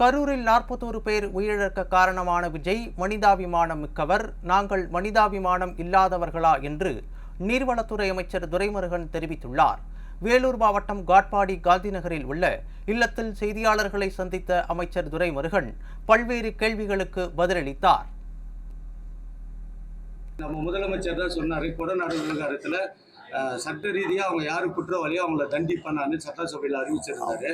கரூரில் நாற்பத்தோரு பேர் உயிரிழக்க காரணமான விஜய் மனிதாபிமானம் மிக்கவர் நாங்கள் மனிதாபிமானம் இல்லாதவர்களா என்று நீர்வளத்துறை அமைச்சர் துரைமுருகன் தெரிவித்துள்ளார். வேலூர் மாவட்டம் காட்பாடி காந்தி நகரில் உள்ள இல்லத்தில் செய்தியாளர்களை சந்தித்த அமைச்சர் துரைமுருகன் பல்வேறு கேள்விகளுக்கு பதிலளித்தார். நம்ம முதலமைச்சர் தான் சொன்னார் கொடநாடு விவகாரத்தில் சட்ட ரீதியாக அவங்க யார் குற்றவாளியோ அவங்கள தண்டிப்பானான்னு சட்டசபையில் அறிவிச்சிருந்தாரு.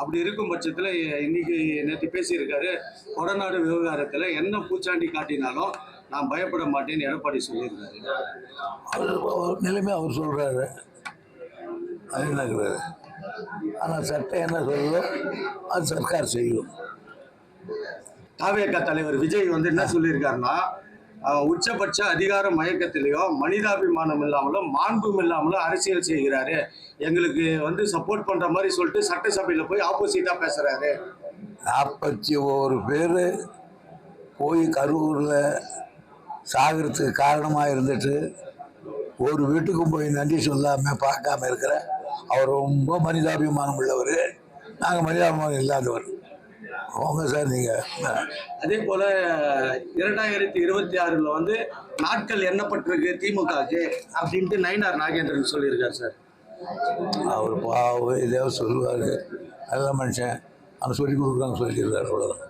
அப்படி இருக்கும் பட்சத்தில் இன்னைக்கு நேற்று பேசியிருக்காரு கொடநாடு விவகாரத்தில் என்ன பூச்சாண்டி காட்டினாலும் நான் பயப்பட மாட்டேன்னு எடப்பாடி சொல்லியிருக்காரு. அவர் நிலைமை அவர் சொல்கிறாரு அது என்னங்கிறது ஆனால் சட்டம் என்ன சொல்லுதோ அது சர்க்கார் செய்யும். தாவேக தலைவர் விஜய் வந்து என்ன சொல்லியிருக்காருன்னா உச்சபட்ச அதிகார மயக்கத்திலேயோ மனிதாபிமானம் இல்லாமலும் மாண்பும் இல்லாமலும் அரசியல் செய்கிறாரு. எங்களுக்கு வந்து சப்போர்ட் பண்ற மாதிரி சொல்லிட்டு சட்டசபையில போய் ஆப்போசிட்டா பேசுறாரு. நாற்பத்தி ஒரு பேர் போய் கரூரில் சாகிறதுக்கு காரணமாக இருந்துட்டு ஒரு வீட்டுக்கும் போய் நன்றி சொல்லாமல் பார்க்காம இருக்கிற அவர் ரொம்ப மனிதாபிமானம் உள்ளவர் நாங்கள் மனிதாபிமானம் இல்லாதவர். அவங்க சார் நீங்கள் அதே போல இரண்டாயிரத்தி இருபத்தி ஆறுல வந்து நாட்கள் எண்ணப்பட்டிருக்கு திமுகக்கு அப்படின்ட்டு நயினார் நாகேந்திரன் சொல்லியிருக்காரு சார். அவர் பாவம் ஏதோ சொல்லுவார். நல்ல மனுஷன். அவன் சொல்லி கொடுக்குறாங்க சொல்லியிருக்காரு அவ்வளோதான்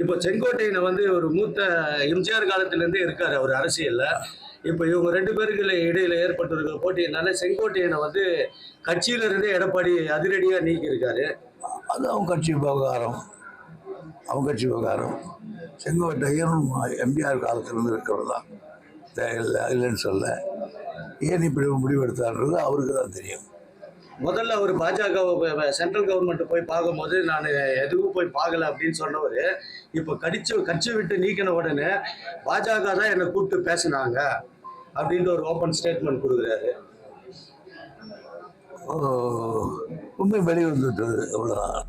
இப்போ செங்கோட்டையனை வந்து ஒரு மூத்த எம்ஜிஆர் காலத்திலேருந்தே இருக்காரு அவர் அரசியல்ல. இப்போ இவங்க ரெண்டு பேருக்கு இடையில ஏற்பட்டிருக்கிற போட்டியினால செங்கோட்டையனை வந்து கட்சியில இருந்தே எடப்பாடி அதிரடியா நீக்கி இருக்காரு அது அவங்க கட்சி விவகாரம். அவங்க கட்சி விவகாரம் செங்கோட்டையன் எம்ஜிஆர் காலத்திலிருந்து இருக்கிறவர் தான். இல்லை இல்லைன்னு சொல்ல. ஏன் இப்படி ஒரு முடிவு எடுத்தாருன்றது அவருக்கு தான் தெரியும். முதல்ல அவர் பாஜக சென்ட்ரல் கவர்மெண்ட் போய் பார்க்கும்போது நான் எதுவும் போய் பார்க்கல அப்படின்னு சொன்னவர் இப்போ கடிச்சு கட்சி விட்டு நீக்கின உடனே பாஜக தான் என்னை கூப்பிட்டு பேசினாங்க அப்படின்ற ஒரு ஓப்பன் ஸ்டேட்மெண்ட் கொடுக்குறாரு. ஓ, உண்மை வெளிவந்துட்டது அவ்வளோதான்